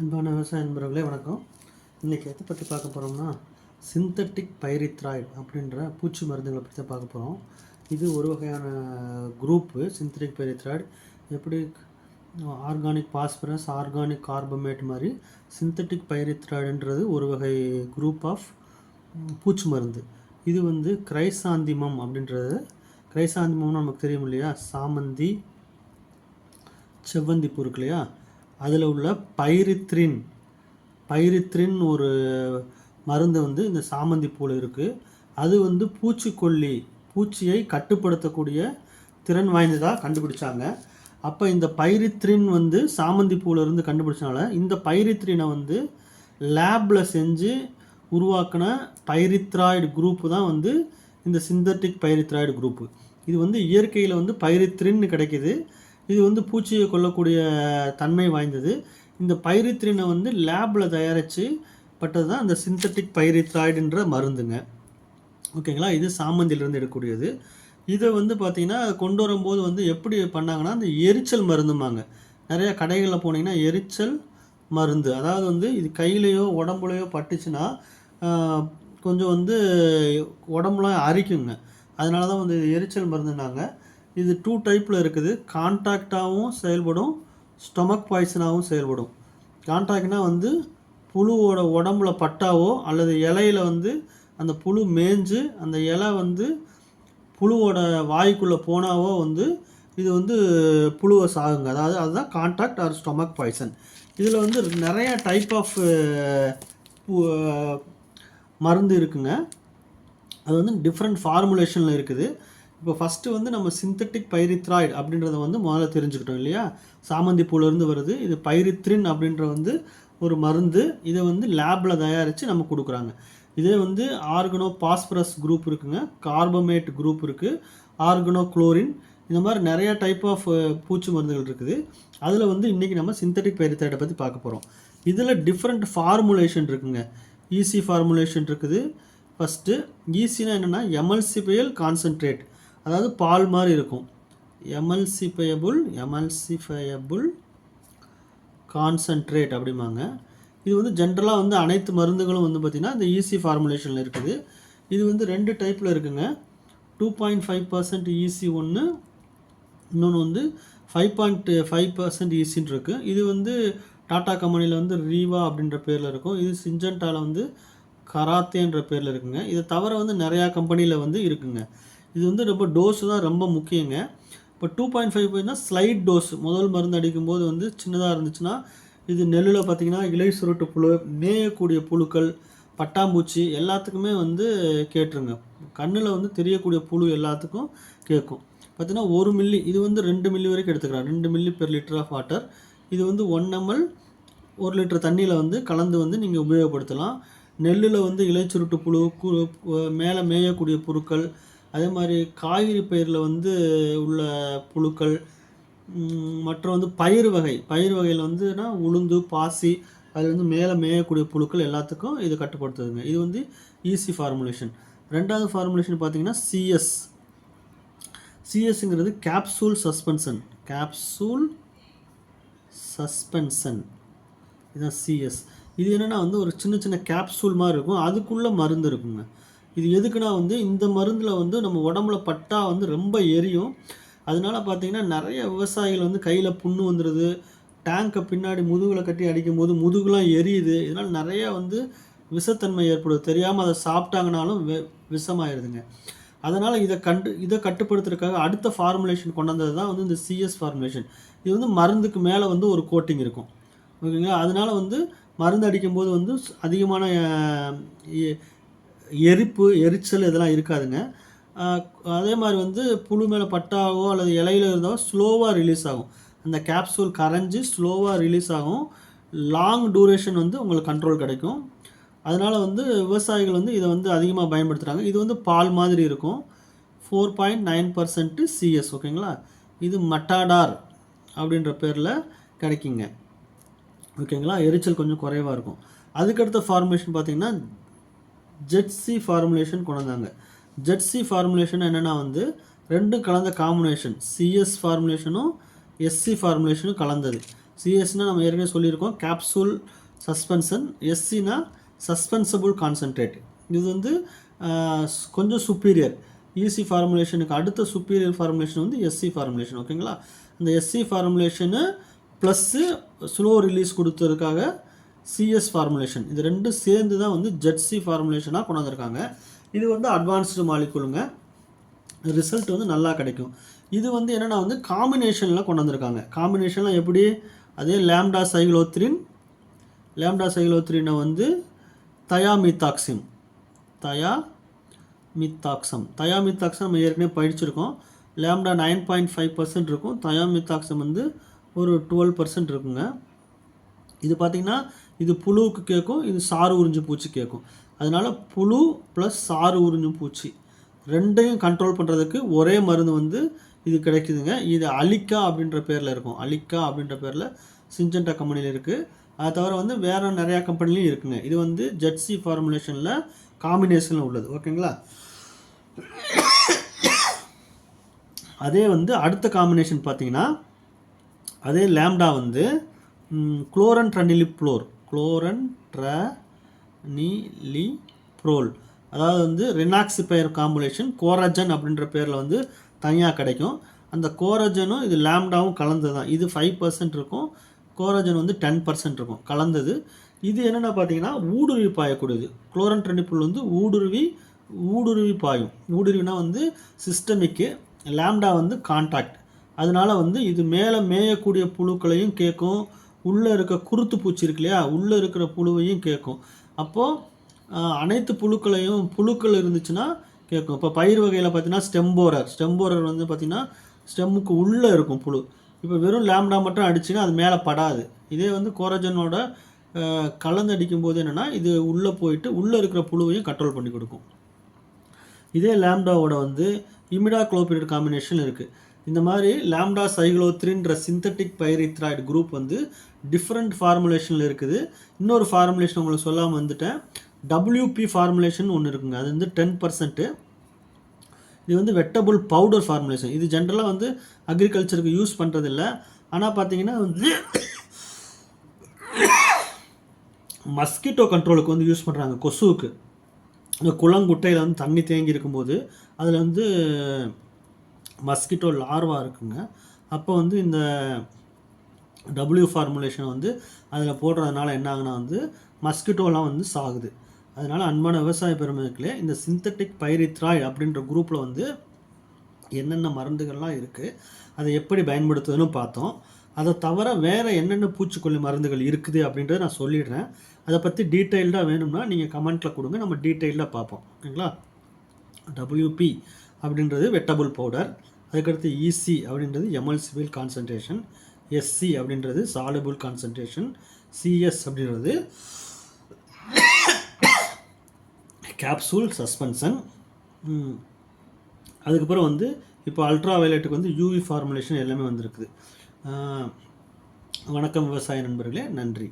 அன்பான விவசாய நண்பர்களே வணக்கம். இன்றைக்கி எதை பற்றி பார்க்க போகிறோம்னா சிந்தட்டிக் பைரித்ராய்டு அப்படின்ற பூச்சி மருந்துகளை பற்றி தான் பார்க்க போகிறோம் இது ஒரு வகையான குரூப்பு சிந்தட்டிக் பைரித்ராய்டு எப்படி ஆர்கானிக் பாஸ்பரஸ் ஆர்கானிக் கார்பமேட் மாதிரி சிந்தட்டிக் பைரித்ராய்டுன்றது ஒரு வகை குரூப் ஆஃப் பூச்சி மருந்து. இது வந்து கிரைசாந்திமம் அப்படின்றது. கிரைசாந்திமம்னு நமக்கு தெரியும் இல்லையா? சாமந்தி செவ்வந்தி பூ இருக்கு இல்லையா? அதில் உள்ள பைரித்ரின் பைரித்ரின் ஒரு மருந்து வந்து இந்த சாமந்தி பூவில் இருக்குது அது வந்து பூச்சிக்கொல்லி பூச்சியை கட்டுப்படுத்தக்கூடிய திறன் வாய்ந்ததாக கண்டுபிடிச்சாங்க. அப்போ இந்த பைரித்ரின் வந்து சாமந்தி பூவிலிருந்து கண்டுபிடிச்சனால இந்த பைரித்ரினை வந்து லேபில் செஞ்சு உருவாக்கின பைரித்ராய்டு குரூப்பு தான் வந்து இந்த சிந்தட்டிக் பைரித்ராய்டு குரூப்பு இது வந்து இயற்கையில் வந்து பைரித்ரின்னு கிடைக்கிது. இது வந்து பூச்சியை கொல்லக்கூடிய தன்மை வாய்ந்தது. இந்த பைரித்ரினை வந்து லேபில் தயாரித்து பட்டது தான் அந்த சிந்தட்டிக் பைரித்ராய்டுன்ற மருந்துங்க. ஓகேங்களா? இது சாமந்திலிருந்து எடுக்கக்கூடியது. இதை வந்து பார்த்திங்கன்னா கொண்டு வரும்போது வந்து எப்படி பண்ணாங்கன்னா அந்த எரிச்சல் மருந்துமாங்க நிறையா கடைகளில் போனீங்கன்னா எரிச்சல் மருந்து. அதாவது வந்து இது கையிலையோ உடம்புலையோ பட்டுச்சுன்னா கொஞ்சம் வந்து உடம்புலாம் அரிக்குங்க. அதனால தான் வந்து எரிச்சல் மருந்துனாங்க இது டூ டைப்பில் இருக்குது. கான்டாக்டாகவும் செயல்படும் ஸ்டொமக் பாய்சனாகவும் செயல்படும். கான்டாக்ட்னா வந்து புழுவோட உடம்புல பட்டாவோ அல்லது இலையில வந்து அந்த புழு மேய்ஞ்சு அந்த இலை வந்து புழுவோட வாய்க்குள்ளே போனாவோ வந்து இது வந்து புழுவை சாகுங்க. அதாவது அதுதான் கான்டாக்ட் ஆர் ஸ்டொமக் பாய்சன் இதில் வந்து நிறைய டைப் ஆஃப் மருந்து இருக்குங்க. அது வந்து டிஃப்ரெண்ட் ஃபார்முலேஷனில் இருக்குது. இப்போ ஃபஸ்ட்டு வந்து நம்ம சிந்தட்டிக் பைரித்ராய்டு அப்படின்றத வந்து முதல்ல தெரிஞ்சுக்கிட்டோம் இல்லையா? சாமந்தி பூலேருந்து வருது. இது பைரித்ரின் அப்படின்ற வந்து ஒரு மருந்து. இதை வந்து லேபில் தயாரித்து நம்ம கொடுக்குறாங்க. இதே வந்து ஆர்கனோ பாஸ்பரஸ் குரூப் இருக்குங்க. கார்பமேட் குரூப் இருக்குது ஆர்கனோ குளோரின் இந்த மாதிரி நிறைய டைப் ஆஃப் பூச்சி மருந்துகள் இருக்குது. அதில் வந்து இன்றைக்கி நம்ம சிந்தட்டிக் பைரித்ராய்டை பற்றி பார்க்க போகிறோம் இதில் டிஃப்ரெண்ட் ஃபார்முலேஷன் இருக்குங்க. ஈஸி ஃபார்முலேஷன் இருக்குது. ஃபஸ்ட்டு ஈஸினா என்னென்னா எமல்சிபியல் கான்சன்ட்ரேட் அதாவது பால் மாதிரி இருக்கும். எமல்சிபயபுள் எமல்சிஃபயபுள் கான்சன்ட்ரேட் அப்படிம்பாங்க. இது வந்து ஜென்ரலாக வந்து அனைத்து மருந்துகளும் வந்து பார்த்திங்கன்னா இந்த ஈஸி ஃபார்முலேஷனில் இருக்குது. இது வந்து ரெண்டு டைப்பில் இருக்குங்க. Two point five percent EC ஒன்று இன்னொன்று வந்து ஃபைவ் பாயிண்ட் ஃபைவ் பர்சன்ட் ஈஸின்னு இருக்குது இது வந்து டாடா கம்பெனியில் வந்து ரீவா அப்படின்ற பேரில் இருக்கும். இது சிஞ்சன்டாவில் வந்து கராத்தேன்ற பேரில் இருக்குங்க. இதை தவிர வந்து நிறையா கம்பெனியில் வந்து இருக்குங்க. இது வந்து ரொம்ப டோஸ் தான் ரொம்ப முக்கியங்க. இப்போ டூ பாயிண்ட் ஃபைவ் போய்னா ஸ்லைட் டோஸ் முதல் மருந்து அடிக்கும்போது வந்து சின்னதாக இருந்துச்சுன்னா இது நெல்லில் பார்த்தீங்கன்னா இலை சுருட்டு புழு மேயக்கூடிய புழுக்கள் பட்டாம்பூச்சி எல்லாத்துக்குமே வந்து கேட்டுருங்க. கண்ணில் வந்து தெரியக்கூடிய புழு எல்லாத்துக்கும் கேட்கும். பார்த்தீங்கன்னா ஒரு மில்லி இது வந்து ரெண்டு மில்லி வரைக்கும் எடுத்துக்கலாம். ரெண்டு milli per litre of water இது வந்து ஒன் எம்எல் ஒரு லிட்டர் தண்ணியில் வந்து கலந்து வந்து நீங்கள் உபயோகப்படுத்தலாம். நெல்லில் வந்து இலைச்சுருட்டு புழு மேலே மேயக்கூடிய புழுக்கள் அதே மாதிரி காய்கறி பயிரில் வந்து உள்ள புழுக்கள் மற்றும் வந்து பயிர் வகை. பயிர் வகையில் வந்துனா உளுந்து பாசி அதில் வந்து மேலே மேயக்கூடிய புழுக்கள் எல்லாத்துக்கும் இது கட்டுப்படுத்துதுங்க. இது வந்து ஈஸி ஃபார்முலேஷன். ரெண்டாவது ஃபார்முலேஷன் பார்த்தீங்கன்னா சிஎஸ். சிஎஸ்ங்கிறது கேப்சூல் சஸ்பென்ஷன். Capsule suspension. இதுதான் சிஎஸ். இது என்னென்னா வந்து ஒரு சின்ன சின்ன கேப்சூல் மாதிரி இருக்கும். அதுக்குள்ளே மருந்து இருக்குங்க. இது எதுக்குன்னா வந்து இந்த மருந்தில் வந்து நம்ம உடம்புல பட்டா வந்து ரொம்ப எரியும். அதனால பார்த்தீங்கன்னா நிறைய விவசாயிகள் வந்து கையில் புண்ணு வந்துடுது டேங்கை பின்னாடி முதுகில் கட்டி அடிக்கும் போது முதுகுலாம் எரியுது. இதனால் நிறைய வந்து விஷத்தன்மை ஏற்படுது. தெரியாமல் அதை சாப்பிட்டாங்கனாலும் வி விஷமாயிருதுங்க. அதனால் இதை கண்டு இதை கட்டுப்படுத்துறதுக்காக அடுத்த ஃபார்முலேஷன் கொண்டாந்தது தான் வந்து இந்த சிஎஸ் ஃபார்முலேஷன் இது வந்து மருந்துக்கு மேலே வந்து ஒரு கோட்டிங் இருக்கும். ஓகேங்களா? அதனால் வந்து மருந்து அடிக்கும்போது வந்து அதிகமான எரிப்பு எரிச்சல் இதெல்லாம் இருக்காதுங்க. அதே மாதிரி வந்து புழு மேலே பட்டாவோ அல்லது இலையில இருந்தாவோ ஸ்லோவாக ரிலீஸ் ஆகும். அந்த கேப்சூல் கரைஞ்சி ஸ்லோவாக ரிலீஸ் ஆகும். லாங் டூரேஷன் வந்து உங்களுக்கு கண்ட்ரோல் கிடைக்கும். அதனால் வந்து விவசாயிகள் வந்து இதை வந்து அதிகமாக பயன்படுத்துகிறாங்க இது வந்து பால் மாதிரி இருக்கும். Four point nine percent CS ஓகேங்களா? இது மட்டாடார் அப்படின்ற பேரில் கிடைக்குங்க. ஓகேங்களா? எரிச்சல் கொஞ்சம் குறைவாக இருக்கும். அதுக்கடுத்த ஃபார்மேஷன் பார்த்திங்கன்னா ஜெட்சி ஃபார்முலேஷன் கொண்டு வந்தாங்க ஜெட்சி ஃபார்முலேஷன் என்னென்னா வந்து ரெண்டும் கலந்த காம்பினேஷன் சிஎஸ் ஃபார்முலேஷனும் எஸ்சி ஃபார்முலேஷனும் கலந்தது. சிஎஸ்னா நம்ம ஏற்கனவே சொல்லியிருக்கோம் கேப்சூல் சஸ்பென்ஷன் எஸ்சினா சஸ்பென்சபிள் கான்சன்ட்ரேட் இது வந்து கொஞ்சம் சுப்பீரியர் இசி ஃபார்முலேஷனுக்கு அடுத்த சுப்பீரியர் ஃபார்முலேஷன் வந்து எஸ்சி ஃபார்முலேஷன் ஓகேங்களா அந்த SC formulation plus slow release கொடுத்ததுக்காக சிஎஸ் ஃபார்முலேஷன் இது ரெண்டும் சேர்ந்து தான் வந்து ஜெட்சி ஃபார்முலேஷனாக கொண்டு வந்திருக்காங்க இது வந்து அட்வான்ஸ்டு மாலிகுலுங்க ரிசல்ட் வந்து நல்லா கிடைக்கும். இது வந்து என்னென்னா வந்து காம்பினேஷனில் கொண்டு வந்திருக்காங்க காம்பினேஷன்லாம் எப்படி? அதே லேம்டா சைக்ளோத்ரின் லேம்டா சைக்ளோத்ரினை வந்து தயாமித்தாக்சிம் தயா மித்தாக்சம் தயாமித்தாக்சம் நம்ம ஏற்கனவே படிச்சிருக்கோம். Lambda nine point five percent இருக்கும். தயாமித்தாக்சம் வந்து ஒரு டுவெல் பர்சன்ட் இருக்குங்க. இது பார்த்திங்கன்னா இது புழுவுக்கு கேட்கும் இது சாறு உறிஞ்சு பூச்சி கேட்கும் அதனால் புழு ப்ளஸ் சாறு உறிஞ்சும் பூச்சி ரெண்டையும் கண்ட்ரோல் பண்ணுறதுக்கு ஒரே மருந்து வந்து இது கிடைக்குதுங்க. இது அலிக்கா அப்படின்ற பேரில் இருக்கும். அலிக்கா அப்படின்ற பேரில் சிஞ்சண்டா கம்பெனியில் இருக்குது அதை தவிர வந்து வேறு நிறையா கம்பெனிலையும் இருக்குங்க. இது வந்து ஜெட்சி ஃபார்முலேஷனில் காம்பினேஷனில் உள்ளது. ஓகேங்களா? அதே வந்து அடுத்த காம்பினேஷன் பார்த்தீங்கன்னா அதே லேம்டா வந்து குளோரன் ட்ரனிலிப் குளோர் குளோரன் ட்ரனிலி ப்ரோல் அதாவது வந்து ரெனாக்சிபயர் காம்புலேஷன் கோரஜன் அப்படின்ற பேரில் வந்து தனியாக கிடைக்கும். அந்த கோரஜனும் இது லேம்டாவும் கலந்தது தான் இது ஃபைவ் பர்சன்ட் இருக்கும். கோரஜன் வந்து டென் பர்சன்ட் இருக்கும். கலந்தது. இது என்னென்ன பார்த்தீங்கன்னா ஊடுருவி பாயக்கூடியது. குளோரன் ட்ரெனிப்புல் வந்து ஊடுருவி ஊடுருவி பாயும். ஊடுருவினா வந்து சிஸ்டமிக்கு லேம்டா வந்து கான்டாக்ட் அதனால வந்து இது மேலே மேயக்கூடிய புழுக்களையும் கேட்கும். உள்ளே இருக்க குருத்து பூச்சி இருக்கு இல்லையா? உள்ளே இருக்கிற புழுவையும் கேட்கும் அப்போது அனைத்து புழுக்களையும் புழுக்கள் இருந்துச்சுன்னா கேட்கும் இப்போ பயிர் வகையில் பார்த்தீங்கன்னா ஸ்டெம்போரர் ஸ்டெம்போரர் வந்து பார்த்திங்கன்னா ஸ்டெம்முக்கு உள்ளே இருக்கும் புழு. இப்போ வெறும் லேம்டா மட்டும் அடிச்சுன்னா அது மேலே படாது. இதே வந்து கோரஜனோட கலந்தடிக்கும் கலந்து அடிக்கும் போது என்னென்னா இது உள்ளே போயிட்டு உள்ளே இருக்கிற புழுவையும் கண்ட்ரோல் பண்ணி கொடுக்கும். இதே லேம்டாவோட வந்து இமிடா குளோபிரிட் காம்பினேஷன் இருக்குது இந்த மாதிரி லேம்டா சைக்ளோத்ரின்ற சிந்தட்டிக் பைரித்ராய்டு குரூப் வந்து டிஃப்ரெண்ட் ஃபார்முலேஷனில் இருக்குது. இன்னொரு ஃபார்முலேஷன் உங்களுக்கு சொல்லாமல் வந்துட்டேன். டபிள்யூபி ஃபார்முலேஷன் ஒன்று இருக்குங்க. அது வந்து டென் பர்சன்ட்டு இது வந்து வெட்டபுள் பவுடர் ஃபார்முலேஷன் இது ஜென்ரலாக வந்து அக்ரிகல்ச்சருக்கு யூஸ் பண்ணுறதில்ல ஆனால் பார்த்தீங்கன்னா வந்து மஸ்கிட்டோ கண்ட்ரோலுக்கு வந்து யூஸ் பண்ணுறாங்க கொசுவுக்கு. இந்த குளங்குட்டையில் வந்து தண்ணி தேங்கி இருக்கும்போது அதில் வந்து மஸ்கிட்டோ லார்வா இருக்குங்க. அப்போ வந்து இந்த டபிள்யூ ஃபார்முலேஷன் வந்து அதில் போடுறதுனால என்ன ஆகுனா வந்து மஸ்கிட்டோலாம் வந்து சாகுது. அதனால் அன்பான விவசாய பெருமக்களே இந்த சிந்தட்டிக் பைரித்ராய்டு அப்படின்ற குரூப்பில் வந்து என்னென்ன மருந்துகள்லாம் இருக்குது அதை எப்படி பயன்படுத்துதுன்னு பார்த்தோம். அதை தவிர வேறு என்னென்ன பூச்சிக்கொல்லி மருந்துகள் இருக்குது அப்படின்றத நான் சொல்லிடுறேன். அதை பற்றி டீட்டெயில்டாக வேணும்னா நீங்கள் கமெண்ட்டில் கொடுங்க. நம்ம டீட்டெயிலாக பார்ப்போம். ஓகேங்களா? டபிள்யூபி அப்படின்றது வெட்டபுள் பவுடர் அதுக்கடுத்து இசி அப்படின்றது எமல்சிபிள் கான்சன்ட்ரேஷன் எஸ்சி அப்படின்றது சாலபிள் கான்சன்ட்ரேஷன் சிஎஸ் அப்படின்றது கேப்சூல் சஸ்பென்ஷன் அதுக்கப்புறம் வந்து இப்போ அல்ட்ரா வயலட்டுக்கு வந்து யூவி ஃபார்முலேஷன் எல்லாமே வந்திருக்குது. வணக்கம் விவசாய நண்பர்களே நன்றி.